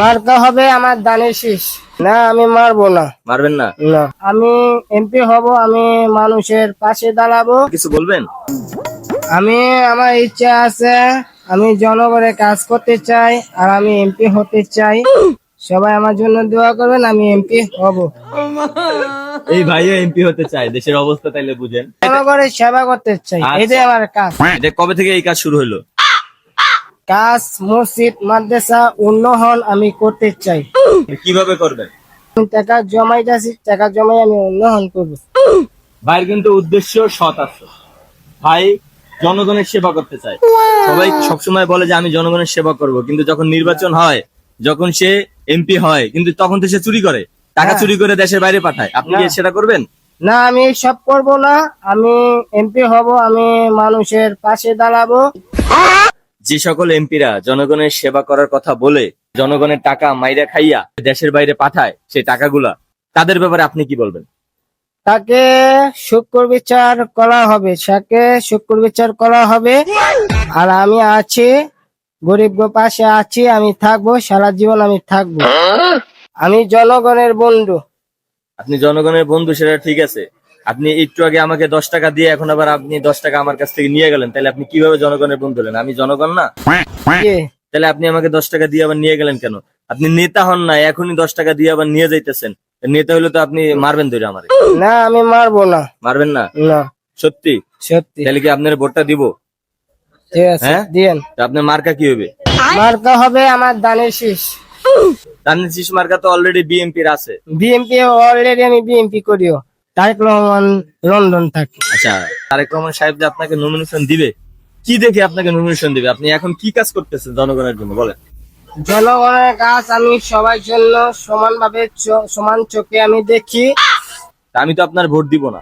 মার্কা হবে আমার দানের শীষ। না আমি মারবো না। মারবেন না? না। আমি এমপি হব আমি মানুষের পাশে দাঁড়াবো। কিছু বলবেন? আমি আমার ইচ্ছা আছে আমি জনগণের কাজ করতে চাই আর আমি এমপি হতে চাই। সবাই আমার জন্য দোয়া করবেন আমি এমপি হব। এই ভাইও এমপি হতে চায় দেশের অবস্থা তাইলে বুঝেন। জনগণের সেবা করতে চাই আচ্ছা। এটাই আমার কাজ। এটা কবে থেকে এই কাজ শুরু হলো? কাজ মসজিদ মাদ্রাসা উন্নয়ন আমি করতে চাই। কীভাবে করবেন? টাকা জমাই যাচ্ছি টাকা জমাই আমি উন্নয়ন করব। ভাইয়ের কিন্তু উদ্দেশ্য সৎ আছে। ভাই জনগণের সেবা করতে চায়। সবাই সবসময় বলে যে আমি জনগণের সেবা করব। কিন্তু যখন নির্বাচন হয় যখন সে এমপি হয় কিন্তু তখন তো সে চুরি করে। টাকা হ্যাঁ। চুরি করে দেশের বাইরে পাঠায়। আপনি কি সেটা করবেন? না আমি সব করব না। আমি এমপি হব আমি মানুষের পাশে দাঁড়াবো। যে সকল এমপিরা জনগণের সেবা করার কথা বলে জনগণের টাকা মাইরা খাইয়া দেশের বাইরে পাঠায় সেই টাকাগুলা তাদের ব্যাপারে আপনি কি বলবেন? তাকে শুক্র বিচার করা হবে তাকে শুক্র বিচার করা হবে। আর আমি আছি গরিব গো পাশে আছি আমি থাকব সারা জীবন আমি থাকব। আমি জনগণের বন্ধু। আপনি জনগণের বন্ধু সেটা ঠিক আছে। আপনি একটু আগে আমাকে দশ টাকা দিয়ে এখন আবার আপনি দশ টাকা আমার কাছ থেকে নিয়ে গেলেন তাহলে আপনি কীভাবে জনগণের বন্ধু হলেন? আমি জনগণ না? তাহলে আপনি আমাকে দশ টাকা দিয়ে আবার নিয়ে গেলেন কেন? আপনি নেতা হন না এখনই দশ টাকা দিয়ে আবার নিয়ে যাইতেছেন। নেতা হলে তো আপনি মারবেন ধরে আমার। না আমি মারবো না। মারবেন না? না। সত্যি? সত্যি। তাহলে কি আপনার ভোটটা দিব? ঠিক আছে হ্যাঁ? দিয়েন। আপনার মার্কা কি হবে? মার্কা হবে আমার দানের শীষ। তানজিদ শীষ মার্কা তো অলরেডি বিএনপির আছে। বিএমপি অলরেডি আমি বিএমপি করিও। তারেক রহমান লন্ডন থাকি। আচ্ছা তারেক রহমান সাহেব যে আপনাকে নমিনেশন দিবে কি দেখে আপনাকে নমিনেশন দিবে? আপনি এখন কি কাজ করতেছেন জনগণের জন্য বলেন। জনগণের কাজ আমি সবার জন্য সমানভাবে চ- সমান চোখে আমি দেখি। তা আমি তো আপনার ভোট দিব না।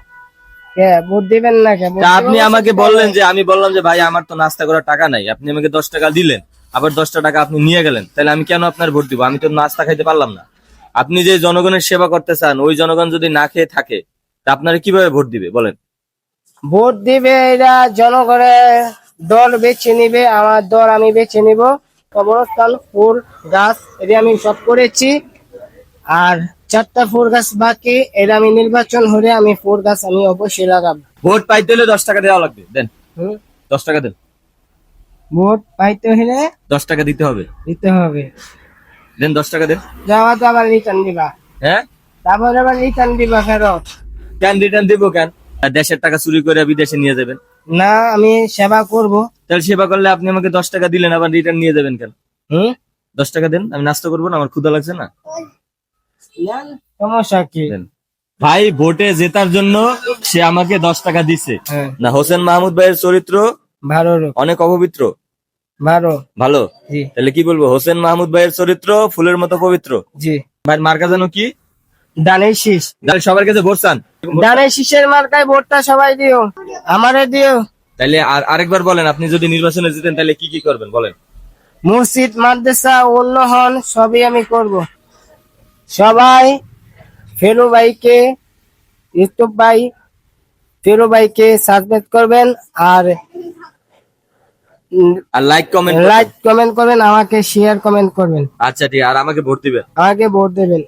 ভোট দিবেন না তা আপনি আমাকে বললেন যে আমি বললাম যে ভাই আমার তো নাস্তা করার টাকা নাই। আপনি আমাকে দশ টাকা দিলেন। আবার দশটা টাকা আপনি নিয়ে গেলেন। তাহলে আমি কেন আপনার ভোট দিব? আমি তো নাস্তা খাইতে পারলাম না। আপনি যে জনগণের সেবা করতে চান ওই জনগণ যদি না খেয়ে থাকে তা আপনারা কীভাবে ভোট দিবে? বলেন। ভোট দিবে এরা জনগণের দল বেছে নিবে আমার দল আমি বেছে নিব। কবরস্থান ফুল গাছ এটা আমি সব করেছি। আর চারটা ফুল গাছ বাকি এটা আমি নির্বাচন হলে আমি ফুল গাছ আমি অবশ্যই লাগাবো। ভোট পাইতে হলে দশ টাকা দেওয়া লাগবে। দেন? দশ টাকা দেন। ভোট পাইতে হলে দশ টাকা দিতে হবে। দিতে হবে। দেন দশ টাকা দেন। যাওয়া তো আবার রিটার্ন দিবা। হ্যাঁ? তারপরে আবার রিটার্ন দিবা ফেরত। কেন রিটার্ন দিব কেন? দেশের টাকা চুরি করে বিদেশে নিয়ে যাবেন। না আমি সেবা করব। তাহলে সেবা করলে আপনি আমাকে দশ টাকা দিলেন আবার রিটার্ন নিয়ে যাবেন কেন? হুম? দশ টাকা দেন আমি নাস্তা করব না আমার ক্ষুদা লাগছে না? সমস্যা কি? ভাই ভোটে জেতার জন্য সে আমাকে দশ টাকা দিছে। হ্যাঁ। না হোসেন মাহমুদ ভাইয়ের চরিত্র ভালো অনেক অপবিত্র। ভালো। ভালো? তাহলে কি বলব হোসেন মাহমুদ ভাইয়ের চরিত্র ফুলের মতো পবিত্র? জি। ভাই মার্কা যেন কি? দানের শীষ। সবার কাছে ভোট চান? দানের শীষের মার্কায় ভোটটা সবাই দিও আমারে দিও। তাহলে আর আরেকবার বলেন আপনি যদি নির্বাচনে জিতেন তাহলে কি কি করবেন? বলেন। মসজিদ মাদ্রাসা উন্নয়ন সবই আমি করব। সবাই ফেরু ভাইকে ইউটিউব ভাই ফেরু ভাইকে সাবস্ক্রাইব করবেন আর আর লাইক কমেন্ট লাইক কমেন্ট করবেন আমাকে শেয়ার কমেন্ট করবেন। আচ্ছা ঠিক আর আমাকে ভোট দিবেন। আমাকে ভোট দেবেন।